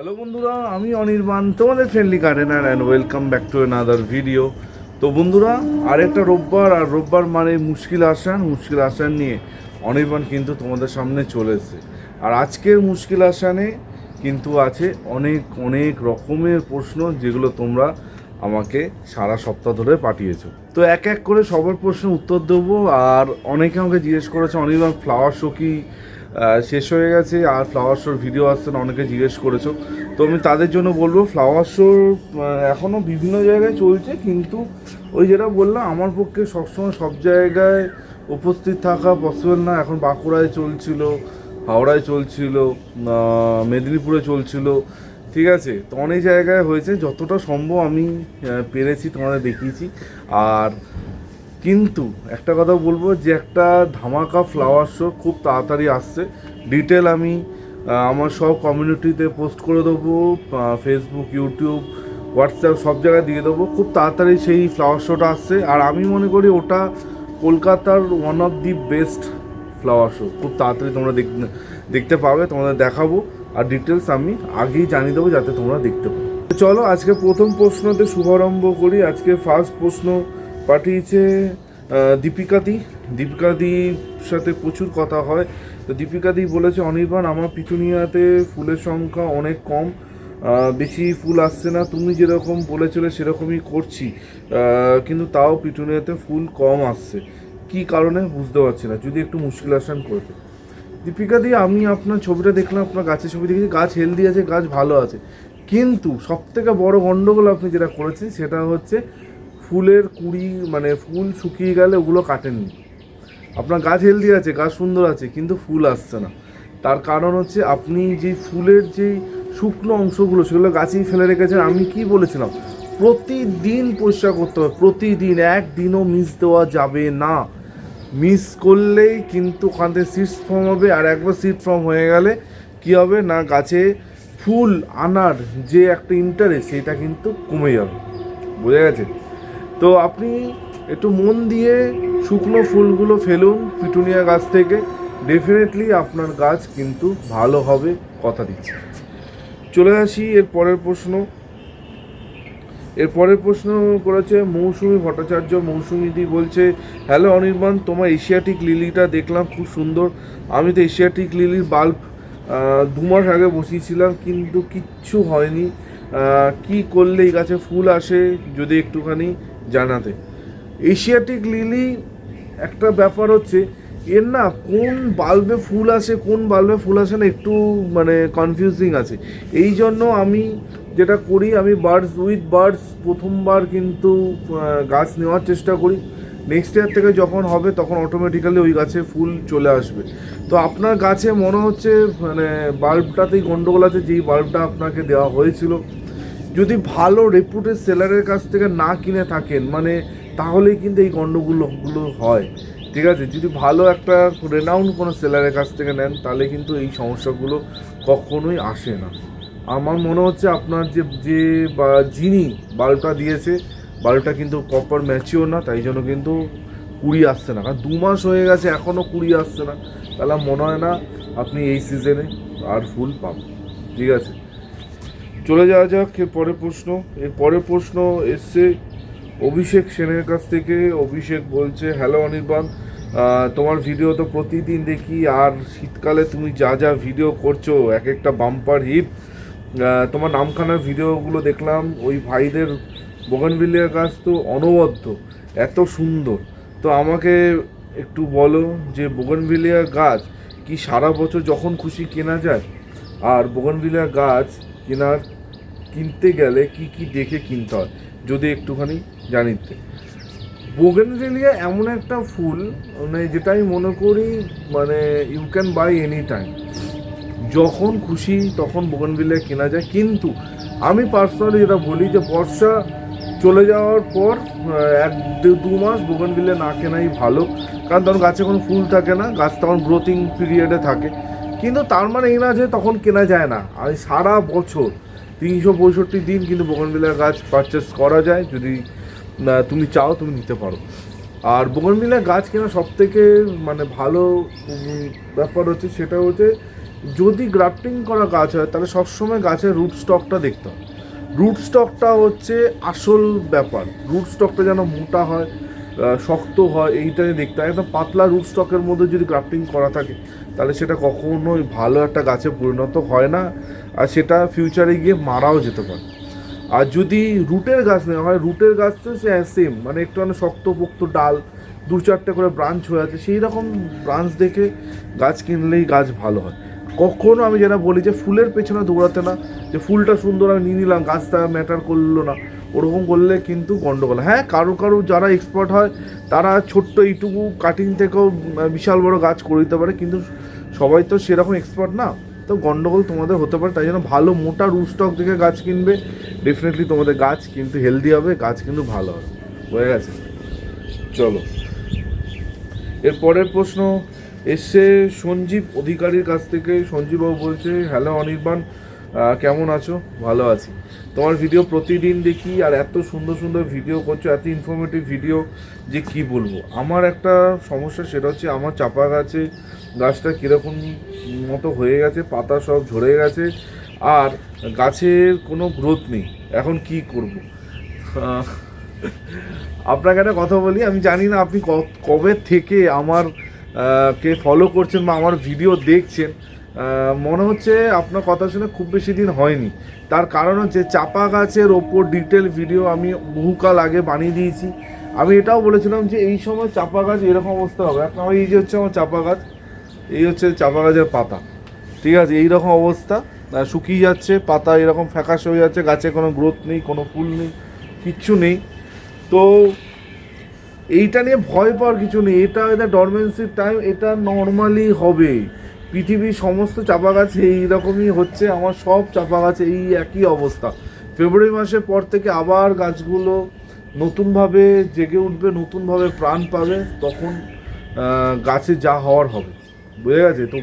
Hello বন্ধুরা, আমি অনির্বাণ, তোমাদের friendly gardener and welcome back to another video তো বন্ধুরা, আরেকটা রোববার, আর রোববার মানে মুশকিল আসান মুশকিল আসান নিয়ে অনির্বাণ কিন্তু তোমাদের সামনে চলে এসেছে। আর আজকের মুশকিল আসানে কিন্তু আছে অনেক অনেক রকমের প্রশ্ন যেগুলো তোমরা আমাকে সারা সপ্তাহ ধরে পাঠিয়েছো। তো এক এক করে সবার প্রশ্নের উত্তর দেবো, আর অনেকে আমাকে জিজ্ঞেস করেছে, অনির্বাণ ফ্লাওয়ার শো কি? শেষ হয়ে গেছে আর ফ্লাওয়ার শোর ভিডিও আসছে না, অনেকে জিজ্ঞেস করেছ। তো আমি তাদের জন্য বলব ফ্লাওয়ার শোর এখনও বিভিন্ন জায়গায় চলছে, কিন্তু ওই যেটা বললাম, আমার পক্ষে সবসময় সব জায়গায় উপস্থিত থাকা পসিবল না। এখন বাঁকুড়ায় চলছিল, হাওড়ায় চলছিল মেদিনীপুরে চলছিল, ঠিক আছে? তো অনেক জায়গায় হয়েছে, যতটা সম্ভব আমি পেরেছি, তোমাদের দেখিয়েছি। আর কিন্তু একটা কথা বলব যে একটা ধামাকা ফ্লাওয়ার শো খুব তাড়াতাড়ি আসছে। ডিটেল আমি আমার সব কমিউনিটিতে পোস্ট করে দেবো ফেসবুক ইউটিউব হোয়াটসঅ্যাপ সব জায়গায় দিয়ে দেবো। খুব তাড়াতাড়ি সেই ফ্লাওয়ার শোটা আসছে। আর আমি মনে করি ওটা কলকাতার one of the best flower show খুব তাড়াতাড়ি তোমরা দেখ- দেখতে পাবে, তোমাদের দেখাবো। আর ডিটেলস আমি আগেই জানিয়ে দেবো যাতে তোমরা দেখতে পাও। চলো, আজকে প্রথম প্রশ্নতে শুভারম্ভ করি। আজকে ফার্স্ট প্রশ্ন পাঠিয়েছে আহ, দীপিকাদি দীপিকাদির সাথে প্রচুর কথা হয়। তো দীপিকাদি বলেছে অনির্বাণ আমার পিটুনিয়াতে ফুলের সংখ্যা অনেক কম বেশি ফুল আসছে না। তুমি যেরকম বলেছিলে সেরকমই করছি। কিন্তু তাও পিটুনিয়াতে ফুল কম আসছে। কি কারণে? বুঝতে পারছি না। যদি একটু মুশকিল আসান করতে দীপিকা দি আমি আপনার ছবিটা দেখলাম আপনার গাছের ছবি দেখেছি। গাছ হেলদি আছে গাছ ভালো আছে। কিন্তু সব থেকে বড় গন্ডগোল আপনি যেটা করেছেন সেটা হচ্ছে ফুলের কুড়ি মানে ফুল শুকিয়ে গেলে ওগুলো কাটেননি আপনার গাছ হেলদি আছে, গাছ সুন্দর আছে, কিন্তু ফুল আসছে না। তার কারণ হচ্ছে আপনি যে ফুলের যে শুকনো অংশগুলো, সেগুলো গাছেই ফেলে রেখেছেন, আমি কি বলেছিলাম? প্রতিদিন পরিষ্কার করতে হবে, প্রতিদিন, একদিনও মিস দেওয়া যাবে না। মিস করলেই কিন্তু ওখান থেকে সিডস ফর্ম হবে, আর একবার সিড ফর্ম হয়ে গেলে কি হবে? না, গাছে ফুল আনার যে একটা ইন্টারেস্ট সেটা কিন্তু কমে যাবে। বোঝা গেছে? তো আপনি একটু মন দিয়ে শুকনো ফুলগুলো ফেলুন পিটুনিয়া গাছ থেকে। ডেফিনেটলি আপনার গাছ কিন্তু ভালো হবে, কথা দিচ্ছে। চলে আসি এর পরের প্রশ্ন। এর পরের প্রশ্ন করেছে, মৌসুমি ভট্টাচার্য, মৌসুমিদি বলছে, হ্যালো অনির্বাণ, তোমার এশিয়াটিক লিলিটা দেখলাম, খুব সুন্দর। আমি তো এশিয়াটিক লিলির বাল্ব দু মাস আগে বসিয়েছিলাম, কিন্তু কিচ্ছু হয়নি। কি করলে এই গাছে ফুল আসে, যদি একটুখানি জানাতে। এশিয়াটিক লিলি একটা ব্যাপার হচ্ছে, এর না কোন বাল্বে ফুল আসে, কোন বাল্বে ফুল আসে না একটু মানে কনফিউজিং আছে। এই জন্য আমি যেটা করি, আমি বার্ডস উইথ বার্ডস প্রথমবার কিন্তু গাছ নেওয়ার চেষ্টা করি। নেক্সট ইয়ার থেকে যখন হবে, তখন অটোমেটিক্যালি ওই গাছে ফুল চলে আসবে। তো আপনার গাছে মনে হচ্ছে মানে বাল্বটাতেই গন্ডগোল আছে, যেই বাল্বটা আপনাকে দেওয়া হয়েছিল ভালো রেপুটেড সেলারের কাছ থেকে না কিনে থাকেন মানে তাহলেই কিন্তু এই গণ্ডগোলগুলো হয়। ঠিক আছে? যদি ভালো একটা রেনাউন্ড কোনো সেলারের কাছ থেকে নেন, তাহলে কিন্তু এই সমস্যাগুলো কখনোই আসে না। আমার মনে হচ্ছে আপনার যে যে, বা, যিনি বাল্বটা দিয়েছে বাল্বটা কিন্তু প্রপার ম্যাচিওর না, তাই জন্য কিন্তু কুড়ি আসছে না। কারণ দু মাস হয়ে গেছে এখনও কুড়ি আসছে না। তাহলে মনে হয় না আপনি এই সিজনে আর ফুল পাবেন। ঠিক আছে? চলে যাওয়া যাক, এর পরের প্রশ্ন। এর পরের প্রশ্ন এসছে অভিষেক সেনের কাছ থেকে। অভিষেক বলছে হ্যালো অনির্বাণ। তোমার ভিডিও তো প্রতিদিন দেখি, আর শীতকালে তুমি যা যা ভিডিও করছ, এক একটা বাম্পার হিট তোমার নামখানার ভিডিওগুলো দেখলাম, ওই ভাইদের বোগানভিলিয়া গাছ তো অনবদ্য, এত সুন্দর। তো আমাকে একটু বলো যে বোগানভিলিয়া গাছ কি সারা বছর যখন খুশি কেনা যায়? আর বোগানভিলিয়া গাছ কেনার কিনতে গেলে কি কি দেখে কিনতে হয়? যদি একটুখানি জানিতে বোগেনভেলিয়া এমন একটা ফুল মানে যেটা আমি মনে করি মানে you can buy any time যখন খুশি, তখন বোগেনভিলিয়া কেনা যায়। কিন্তু আমি পার্সোনালি যেটা বলি যে, বর্ষা চলে যাওয়ার পর এক দু- মাস বোগেনভিলিয়া না কেনাই ভালো। কারণ তখন গাছে কোনো ফুল থাকে না, গাছ তখন গ্রোথিং পিরিয়ডে থাকে। কিন্তু তার মানে এই না যে তখন কেনা যায় না। আর সারা বছর তিনশো পঁয়ষট্টি দিন কিন্তু বোগনবিলার গাছ পারচেস করা যায়, যদি তুমি চাও তুমি নিতে পারো। আর বোগনভিলা গাছ কেনা সব থেকে মানে ভালো ব্যাপার হচ্ছে সেটা হচ্ছে, যদি গ্রাফটিং করা গাছ হয়, তাহলে সবসময় গাছের রুট স্টকটা দেখতে হবে। রুট স্টকটা হচ্ছে আসল ব্যাপার। রুট স্টকটা যেন মোটা হয় শক্ত হয় এইটাই দেখতে হয়। একদম পাতলা রুট স্টকের মধ্যে যদি গ্রাফটিং করা থাকে, তাহলে সেটা কখনোই ভালো একটা গাছে পরিণত হয় না। আর সেটা ফিউচারে গিয়ে মারাও যেতে পারে। আর যদি রুটের গাছ নেওয়া হয়, রুটের গাছ তো সে সেম মানে একটু মানে শক্ত পোক্ত ডাল, দু চারটে করে ব্রাঞ্চ হয়ে আছে, সেই রকম ব্রাঞ্চ দেখে গাছ কিনলেই গাছ ভালো হয়। কখনো আমি যেটা বলি যে ফুলের পেছনে দৌড়াতে না, যে ফুলটা সুন্দর আমি নিয়ে নিলাম, গাছটা ম্যাটার করল না, ওরকম করলে কিন্তু গন্ডগোল হ্যাঁ। কারও কারও যারা এক্সপার্ট হয়, তারা ছোট্ট এইটুকু কাটিং থেকেও বিশাল বড় গাছ করে দিতে পারে, কিন্তু সবাই তো সেরকম এক্সপার্ট না। তো গন্ডগোল তোমাদের হতে পারে, তাই জন্য ভালো মোটা রুস্টক দেখে গাছ কিনবে। ডেফিনেটলি তোমাদের গাছ কিন্তু হেলদি হবে, গাছ কিন্তু ভালো হবে। হয়ে গেছে? চলো। এর পরের প্রশ্ন এসছে সঞ্জীব অধিকারীর কাছ থেকে, সঞ্জীববাবু বলছে হ্যালো অনির্বাণ কেমন আছো? ভালো আছি। তোমার ভিডিও প্রতিদিন দেখি আর এত সুন্দর সুন্দর ভিডিও করছ, এত ইনফরমেটিভ ভিডিও যে কি বলব? আমার একটা সমস্যা, সেটা হচ্ছে আমার চাপা গাছে গাছটা কীরকম মতো হয়ে গেছে, পাতা সব ঝরে গেছে, আর গাছের কোনো গ্রোথ নেই। এখন কি করব? আপনাকে একটা কথা বলি, আমি জানি না আপনি কবে থেকে আমার কে ফলো করছেন বা আমার ভিডিও দেখছেন। মনে হচ্ছে আপনার কথা শুনে খুব বেশি দিন হয়নি। তার কারণ হচ্ছে চাপা গাছের ওপর ডিটেল ভিডিও আমি বহুকাল আগে বানিয়ে দিয়েছি। আমি এটাও বলেছিলাম যে এই সময় চাপা গাছ এরকম অবস্থা হবে। আমার এই যে হচ্ছে আমার চাপা গাছ এই হচ্ছে চাপা গাছের পাতা। ঠিক আছে এই রকম অবস্থা শুকিয়ে যাচ্ছে, পাতা এরকম ফ্যাকাশ হয়ে যাচ্ছে, গাছে কোনো গ্রোথ নেই, কোনো ফুল নেই, কিচ্ছু নেই। তো এইটা নিয়ে ভয় পাওয়ার কিছু নেই। এটা এটা ডরমেন্সির টাইম এটা নর্মালি হবে। পৃথিবীর সমস্ত চাপা গাছ এইরকমই হচ্ছে, আমার সব চাপা গাছে এই একই অবস্থা। ফেব্রুয়ারি মাসের পর থেকে আবার গাছগুলো নতুনভাবে জেগে উঠবে, নতুনভাবে প্রাণ পাবে, তখন গাছে যা হওয়ার হবে। বুঝে গেছে, তো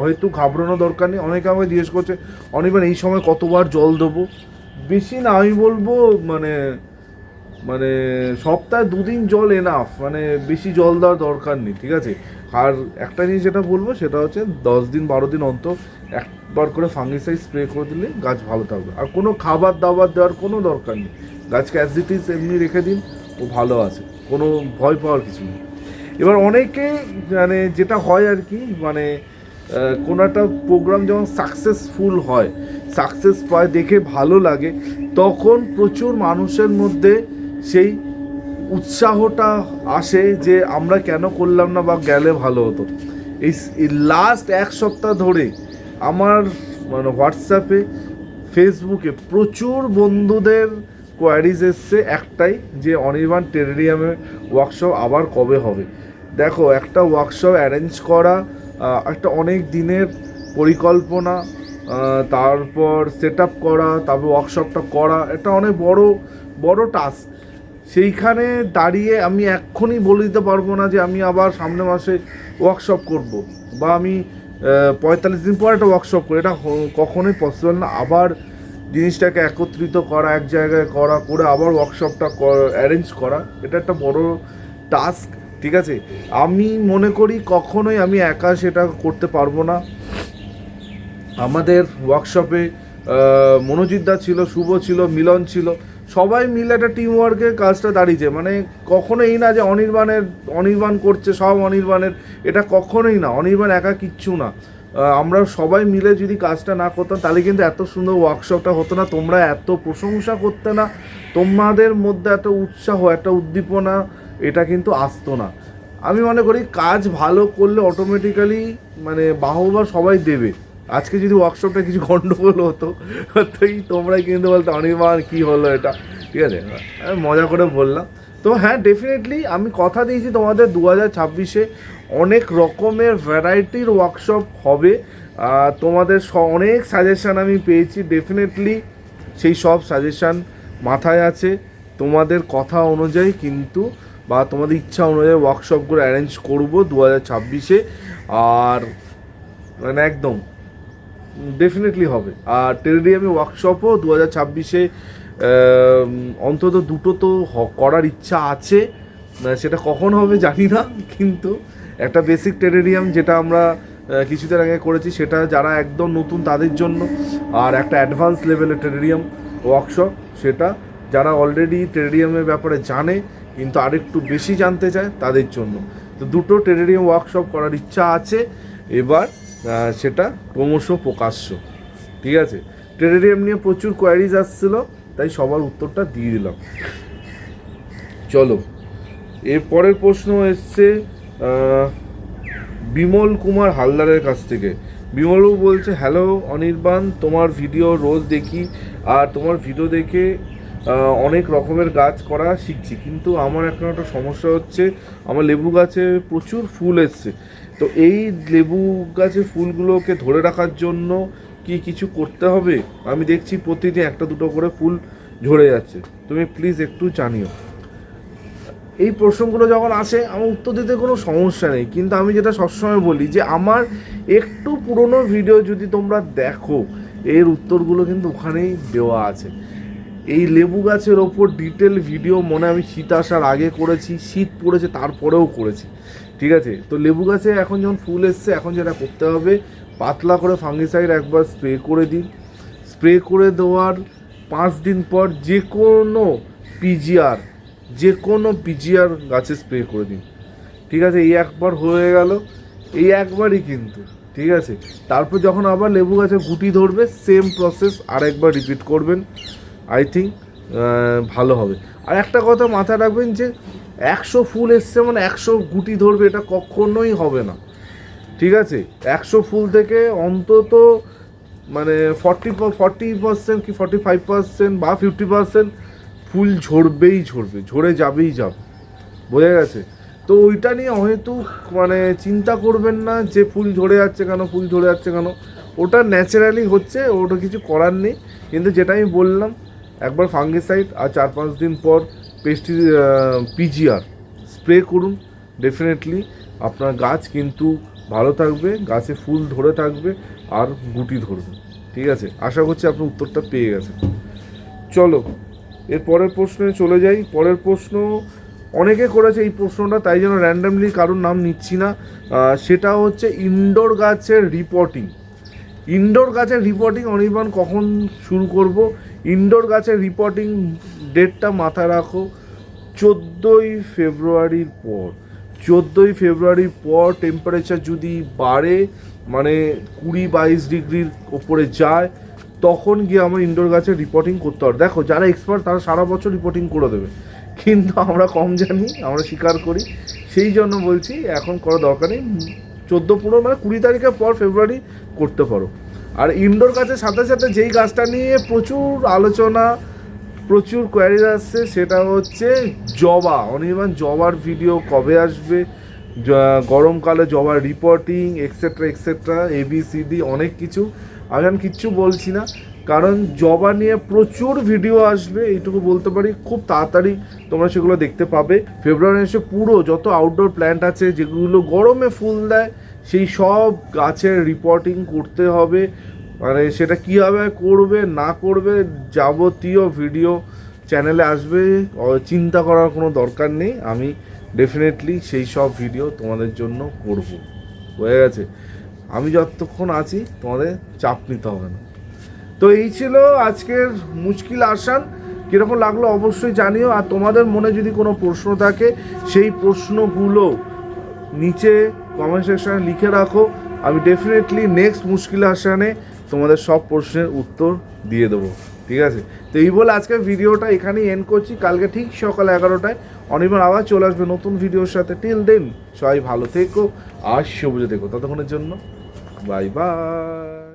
হয়তো ঘাবড়ানো দরকার নেই। অনেকে আমাকে জিজ্ঞেস করছে অনেকবার এই সময় কতবার জল দেবো? বেশি না, আমি বলব মানে মানে সপ্তাহে দুদিন জল এনাফ মানে বেশি জল দেওয়ার দরকার নেই, ঠিক আছে? আর একটা জিনিস যেটা বলব, সেটা হচ্ছে দশ দিন, বারো দিন অন্তর একবার করে ফাঙ্গিসাইড স্প্রে করে দিলে গাছ ভালো থাকবে। আর কোনো খাবার দাবার দেওয়ার কোনো দরকার নেই। গাছকে অ্যাজ ইট এমনি রেখে দিন, ও ভালো আছে। কোনো ভয় পাওয়ার কিছু নেই। এবার অনেকে মানে যেটা হয় আর কি মানে কোনো একটা প্রোগ্রাম যখন সাকসেসফুল হয় সাকসেস পায়, দেখে ভালো লাগে, তখন প্রচুর মানুষের মধ্যে সেই উৎসাহটা আসে যে আমরা কেন করলাম না বা গেলে ভালো হতো। এই লাস্ট এক সপ্তাহ ধরে আমার মানে হোয়াটসঅ্যাপে ফেসবুকে প্রচুর বন্ধুদের কোয়ারিজ এসছে একটাই যে অনির্বাণ টেরিয়ামে ওয়ার্কশপ আবার কবে হবে। দেখো, একটা ওয়ার্কশপ অ্যারেঞ্জ করা একটা অনেক দিনের পরিকল্পনা তারপর সেট করা, তারপর ওয়ার্কশপটা করা, এটা অনেক বড় বড় টাস্ক সেইখানে দাঁড়িয়ে আমি এক্ষুনি বলে দিতে পারব না যে আমি আবার সামনে মাসে ওয়ার্কশপ করব বা আমি পঁয়তাল্লিশ দিন পর একটা ওয়ার্কশপ করি। এটা কখনোই পসিবল না। আবার জিনিসটাকে একত্রিত করা, এক জায়গায় করা, করে আবার ওয়ার্কশপটা অ্যারেঞ্জ করা, এটা একটা বড় টাস্ক ঠিক আছে? আমি মনে করি কখনোই আমি একা সেটা করতে পারব না। আমাদের ওয়ার্কশপে মনোজিৎদা ছিল, শুভ ছিল, মিলন ছিল, সবাই মিলে একটা টিম ওয়ার্কে কাজটা দাঁড়িয়েছে। মানে কখনোই না যে অনির্বাণের, অনির্বাণ করছে সব অনির্বাণের, এটা কখনোই না, অনির্বাণ একা কিচ্ছু না। আমরা সবাই মিলে যদি কাজটা না করতাম, তাহলে কিন্তু এত সুন্দর ওয়ার্কশপটা হতো না। তোমরা এত প্রশংসা করতে না, তোমাদের মধ্যে এত উৎসাহ, একটা উদ্দীপনা, এটা কিন্তু আসতো না। আমি মনে করি কাজ ভালো করলে অটোমেটিক্যালি মানে বাহবা সবাই দেবে। আজকে যদি ওয়ার্কশপটা কিছু গণ্ডগোল হতো, তাই তোমরাই কিন্তু বলতো, অনির্বাণ, কি হলো এটা? ঠিক আছে? মজা করে বললাম। তো হ্যাঁ ডেফিনেটলি আমি কথা দিয়েছি তোমাদের দু হাজার ছাব্বিশে। অনেক রকমের ভ্যারাইটির ওয়ার্কশপ হবে। তোমাদের অনেক সাজেশান আমি পেয়েছি ডেফিনেটলি সেই সব সাজেশান মাথায় আছে। তোমাদের কথা অনুযায়ী কিন্তু, বা তোমাদের ইচ্ছা অনুযায়ী ওয়ার্কশপগুলো অ্যারেঞ্জ করব দু হাজার ছাব্বিশে। আর মানে একদম ডেফিনেটলি হবে। আর টেরিডিয়ামে ওয়ার্কশপও দু হাজার ছাব্বিশে অন্তত দুটো তো করার ইচ্ছা আছে। সেটা কখন হবে জানি না, কিন্তু একটা বেসিক টেরেরিয়াম যেটা আমরা কিছুদিন আগে করেছি, সেটা যারা একদম নতুন তাদের জন্য। আর একটা অ্যাডভান্স লেভেলের টেরিডিয়াম ওয়ার্কশপ সেটা যারা অলরেডি টেরেরিয়ামের ব্যাপারে জানে, কিন্তু আরেকটু বেশি জানতে চায়, তাদের জন্য। তো দুটো টেরিডিয়াম ওয়ার্কশপ করার ইচ্ছা আছে। এবার সেটা ক্রমশ প্রকাশ্য। ঠিক আছে? টেরিডিয়াম নিয়ে প্রচুর কোয়ারিজ আসছিল। তাই সবার উত্তরটা দিয়ে দিলাম। চলো এর পরের প্রশ্ন এসছে বিমল কুমার হালদারের কাছ থেকে। বিমলবাবু বলছে হ্যালো অনির্বাণ, তোমার ভিডিও রোজ দেখি, আর তোমার ভিডিও দেখে অনেক রকমের গাছ করা শিখছি। কিন্তু আমার এখন একটা সমস্যা হচ্ছে, আমার লেবু গাছে প্রচুর ফুল এসছে। তো এই লেবু গাছে ফুলগুলোকে ধরে রাখার জন্য কি কিছু করতে হবে? আমি দেখছি প্রতিদিন একটা দুটো করে ফুল ঝরে যাচ্ছে। তুমি প্লিজ একটু জানিও। এই প্রশ্নগুলো যখন আসে, আমার উত্তর দিতে কোনো সমস্যা নেই। কিন্তু আমি যেটা সবসময় বলি যে, আমার একটু পুরনো ভিডিও যদি তোমরা দেখো, এর উত্তরগুলো কিন্তু ওখানেই দেওয়া আছে। এই লেবু গাছের ওপর ডিটেল ভিডিও মনে আমি শীত আসার আগে করেছি, শীত পড়েছে, তারপরেও করেছি। ঠিক আছে? তো লেবু গাছে এখন যখন ফুল এসছে, এখন যেটা করতে হবে পাতলা করে ফাঙ্গিসাইড একবার স্প্রে করে দিন। স্প্রে করে দেওয়ার পাঁচ দিন পর যে কোনো পিজিআর যে কোনো পিজিআর গাছে স্প্রে করে দিন। ঠিক আছে, এই একবার হয়ে গেল। এই একবারই কিন্তু, ঠিক আছে? তারপর যখন আবার লেবু গাছে গুটি ধরবে সেম প্রসেস আরেকবার রিপিট করবেন। আই থিঙ্ক ভালো হবে। আর একটা কথা মাথায় রাখবেন যে, একশো ফুল এসছে মানে একশো গুটি ধরবে, এটা কখনোই হবে না। ঠিক আছে? একশো ফুল থেকে অন্তত মানে ফর্টি ফর্টি পার্সেন্ট কি ফর্টি ফাইভ পার্সেন্ট বা ফিফটি পার্সেন্ট ফুল ঝরবেই ঝরবে, ঝরে যাবেই যাবে। বোঝা গেছে? তো ওইটা নিয়ে হয়তো মানে চিন্তা করবেন না যে ফুল ঝরে যাচ্ছে কেন, ফুল ঝরে যাচ্ছে কেন। ওটা ন্যাচারালি হচ্ছে, ওটা কিছু করার নেই। কিন্তু যেটা আমি বললাম, একবার ফাঙ্গিসাইড আর চার পাঁচ দিন পর পেস্টি পিজিআর স্প্রে করুন। ডেফিনেটলি আপনার গাছ কিন্তু ভালো থাকবে, গাছে ফুল ধরে থাকবে, আর গুটি ধরবে। ঠিক আছে? আশা করছি আপনি উত্তরটা পেয়ে গেছেন। চলো, এর পরের প্রশ্নে চলে যাই। পরের প্রশ্ন, অনেকে করেছে এই প্রশ্নটা, তাই জন্য র্যান্ডামলি কারোর নাম নিচ্ছি না। সেটা হচ্ছে ইনডোর গাছের রিপোর্টিং ইনডোর গাছের রিপোর্টিং অনির্বাণ, কখন শুরু করব? ইনডোর গাছের রিপোর্টিং ডেটটা মাথায় রাখো। চোদ্দোই ফেব্রুয়ারির পর। চোদ্দোই ফেব্রুয়ারির পর টেম্পারেচার যদি বাড়ে মানে কুড়ি বাইশ ডিগ্রির ওপরে যায়, তখন গিয়ে আমার ইনডোর গাছের রিপোর্টিং করতে হবে দেখো, যারা এক্সপার্ট তারা সারা বছর রিপোর্টিং করে দেবে। কিন্তু আমরা কম জানি, আমরা স্বীকার করি। সেই জন্য বলছি, এখন করা দরকার নেই। চোদ্দ পনেরো মানে কুড়ি তারিখের পর ফেব্রুয়ারি করতে পারো। আর ইনডোর গাছের সাথে সাথে যেই গাছটা নিয়ে প্রচুর আলোচনা প্রচুর কোয়ারিজ আসছে, সেটা হচ্ছে জবা। অনির্বাণ, জবার ভিডিও কবে আসবে? গরমকালে জবার রিপোর্টিং এক্সেট্রা এক্সেট্রা এবিসিডি অনেক কিছু। আমি এখন কিচ্ছু বলছি না, কারণ জবা নিয়ে প্রচুর ভিডিও আসবে, এইটুকু বলতে পারি। খুব তাড়াতাড়ি তোমরা সেগুলো দেখতে পাবে। ফেব্রুয়ারি মাসে পুরো যত আউটডোর প্ল্যান্ট আছে, যেগুলো গরমে ফুল দেয়, সেই সব গাছের রিপোর্টিং করতে হবে। মানে সেটা কীভাবে করবে, না করবে, যাবতীয় ভিডিও চ্যানেলে আসবে চিন্তা করার কোনো দরকার নেই। আমি ডেফিনেটলি সেই সব ভিডিও তোমাদের জন্য করব। হয়ে গেছে। আমি যতক্ষণ আছি, তোমাদের চাপ নিতে হবে না। তো এই ছিল আজকের মুশকিল আসান। কীরকম লাগল অবশ্যই জানিও। আর তোমাদের মনে যদি কোনো প্রশ্ন থাকে, সেই প্রশ্নগুলো নিচে কমেন্ট সেকশনে লিখে রাখো। আমি ডেফিনেটলি নেক্সট মুশকিল আসানে তোমাদের সব প্রশ্নের উত্তর দিয়ে দেবো, ঠিক আছে? তো এই বলে আজকের ভিডিওটা এখানেই এন্ড করছি। কালকে ঠিক সকাল এগারোটায় অনির্বাণ আবার চলে আসবে নতুন ভিডিওর সাথে। টিল দেন সবাই ভালো থেকো আর সবুজে থেকো। ততক্ষণের জন্য বাই বাই